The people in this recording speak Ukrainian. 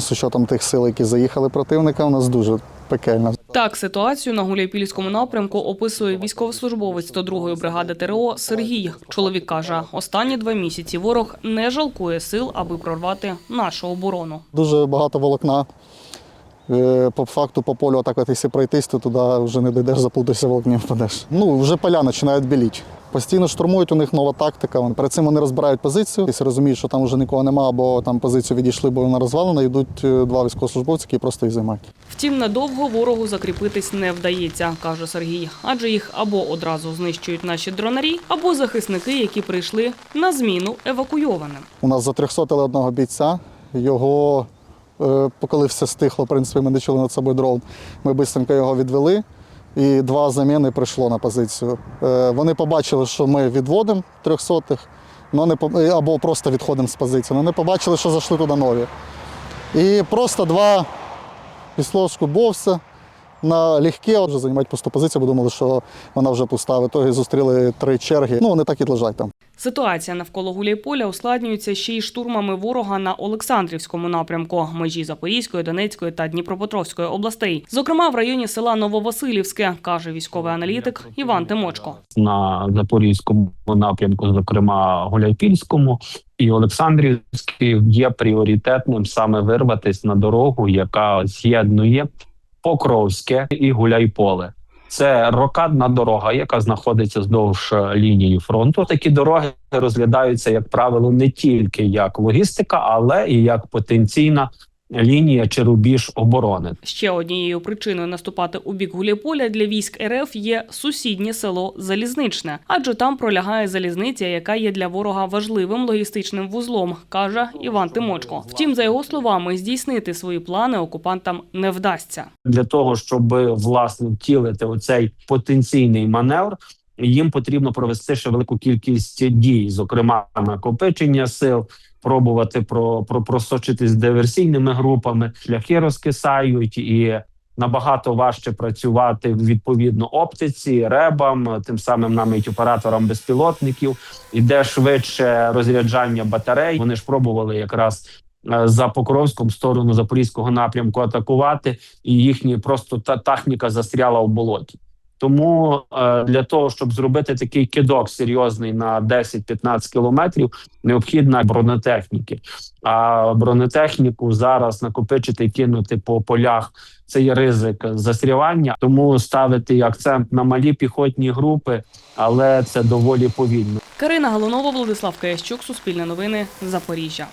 з учетом тих сил, які заїхали противника, у нас дуже пекельна. Так, ситуацію на Гуляйпільському напрямку описує військовослужбовець 102-ї бригади ТРО Сергій. Чоловік каже, останні два місяці ворог не жалкує сил, аби прорвати нашу оборону. Дуже багато волокна. Е, По факту по полю, так от якщо пройтись, то туди вже не дійдеш, заплутаєшся волокні впадеш. Ну, вже поля починають біліти. Постійно штурмують, у них нова тактика. Перед цим вони розбирають позицію. Якщо розуміють, що там вже нікого нема, або там позицію відійшли, бо вона розвалена, йдуть е, два військовослужбовці, які просто їх займають. Втім, надовго ворогу закріпитись не вдається, каже Сергій. Адже їх або одразу знищують наші дронарі, або захисники, які прийшли на зміну евакуйованим. У нас затрьохсотили одного бійця. Його, е, коли все стихло, в принципі, ми не чули над собою дрон. Ми швидко його відвели. І два заміни прийшло на позицію. Е, Вони побачили, що ми відводимо трьохсотих, е, або просто відходимо з позиції. Вони побачили, що зайшли туди нові. І просто два післошку бовса на легке, отже, займають пусту позицію, бо думали, що вона вже пуста. В ітогі зустріли три черги. Ну, вони так і лежать там. Ситуація навколо Гуляйполя ускладнюється ще й штурмами ворога на Олександрівському напрямку межі Запорізької, Донецької та Дніпропетровської областей, зокрема в районі села Нововасилівське, каже військовий аналітик Іван Тимочко. на запорізькому напрямку, зокрема Гуляйпільському і Олександрівський, є пріоритетним саме вирватися на дорогу, яка з'єднує Покровське і Гуляйполе. Це рокадна дорога, яка знаходиться вздовж е, лінії фронту. Такі дороги розглядаються, як правило, не тільки як логістика, але і як потенційна лінія чи рубіж оборони. Ще однією причиною наступати у бік Гуляйполя для військ РФ є сусіднє село Залізничне, адже там пролягає залізниця, яка є для ворога важливим логістичним вузлом, каже Іван Тимочко. Втім, за його словами, здійснити свої плани окупантам не вдасться. для того, щоб власне втілити оцей потенційний маневр. Їм потрібно провести ще велику кількість дій, зокрема накопичення сил, пробувати про, про просочитись диверсійними групами. Шляхи розкисають і набагато важче працювати відповідно оптиці, ребам, тим самим навіть операторам безпілотників. Іде швидше розряджання батарей. Вони ж пробували якраз е, за Покровськом сторону запорізького напрямку атакувати, і їхні просто та техніка застряла в болоті. Тому е, для того, щоб зробити такий кидок серйозний на 10-15 кілометрів, необхідна бронетехніки. А бронетехніку зараз накопичити і кинути по полях це є ризик застрявання. Тому ставити акцент на малі піхотні групи, але це доволі повільно. Карина Галунова, Владислав Киящук, Суспільне новини, Запоріжжя.